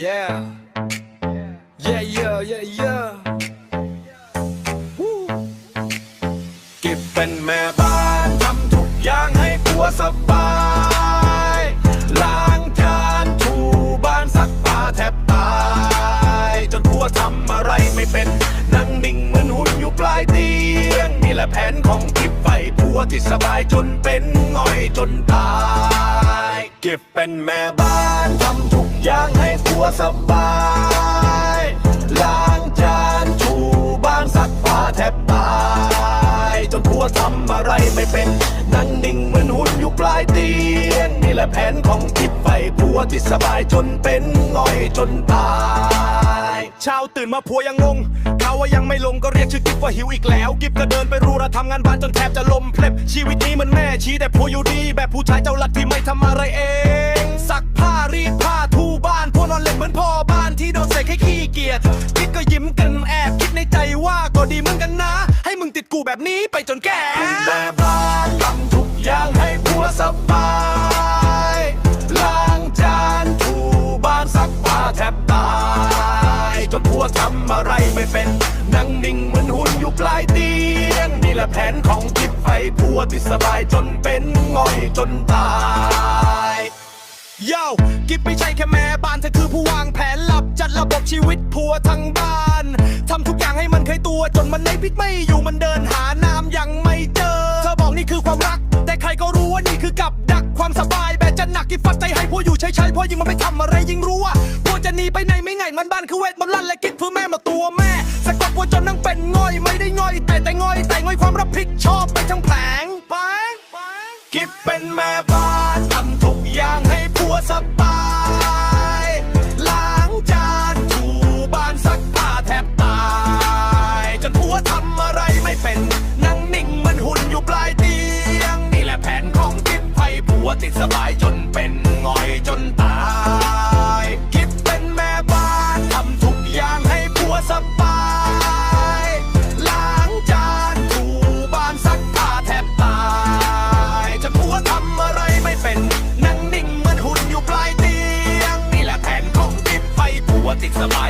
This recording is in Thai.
Yeah. Yeah, yeah, yeah, yeah. Woo. กิบเป็นแม่บ้านทำทุกอย่างให้ผัวสบายล้างจานถูบ้านซักผ้าแทบตาย จนผัวทำอะไรไม่เป็นนั่งนิ่งเหมือนหุ่นอยู่ปลายเตียงนี่แหละแผนของกิบไปผัวที่สบายจนเป็นง่อยจนตาย เก็บเป็นแม่บ้านทำทุก อยางให้ผัวสบายล้างจานถูบ้านซักผ้าแทบตายจนผัวทำอะไรไม่เป็น นั่งนิ่งเหมือนหุ่นอยู่ปลายเตียงนี่แหละแผนของกิบไปผัวที่สบายจนเป็นง่อยจนตายเช้าตื่นมาผัวยังงงเขาว่ายังไม่ลงก็เรียกชื่อกิฟว่าหิวอีกแล้ว กิฟก็เดินไปรูระทำงานบ้านจนแทบจะลมเพล็บชีวิตนี้มันแม่ชี้แต่ผัวอยู่ดี แบบผู้ชายเจ้าหลักที่ไม่ทำอะไรเอง ยิ้มกันแอบคิดในใจว่าก็ดีเหมือนกันนะ ให้มึงติดกูแบบนี้ไปจนแก่แม่บ้านทำทุกอย่างให้ผัวสบายล้างจานถูบ้านซักผ้าแทบตายจนผัวทำอะไรไม่เป็นนั่งนิ่งเหมือนหุ่นอยู่ปลายเตียงนี่แหละแผนของกิบไปผัวที่สบายจนเป็นง่อยจนตาย โย่กิบไม่ใช่แค่แม่บ้านเธอคือผู้วางแผนหลับจัดระบบชีวิตผัวทั้งบ้านทำทุกอย่างให้มันเคยตัวจนมันในพิกไม่อยู่มันเดินหาน้ำยังไม่เจอ เธอบอกนี่คือความรัก แต่ใครก็รู้ว่านี่คือกับดักความสบายแบบจะหนักที่ฟัดใจให้ผัวอยู่ใช้ๆเพราะยิ่งมันไม่ทำอะไรยิ่งรู้ว่าผัวจะหนีไปไหนไม่ไงมันบ้านคือเวทมันลั่นและกิดเพื่อแม่มาตัวแม่สะกดผัวจนนั่งเป็นง่อยไม่ได้ง่อย แต่แต่ง่อยแต่ง่อยความรับผิดชอบไปทั้งแผงแผงแผงกิบเป็นแม่บ้า ล้างจานถูบ้านซักผ้าแทบตาย จนหัวทำอะไรไม่เป็นนั่งนิ่งมืนหุนอยู่ปลายเตียง นี่แหละแผนของทิศไพผัวติดสบายจนเป็นงอยจนตาย it's about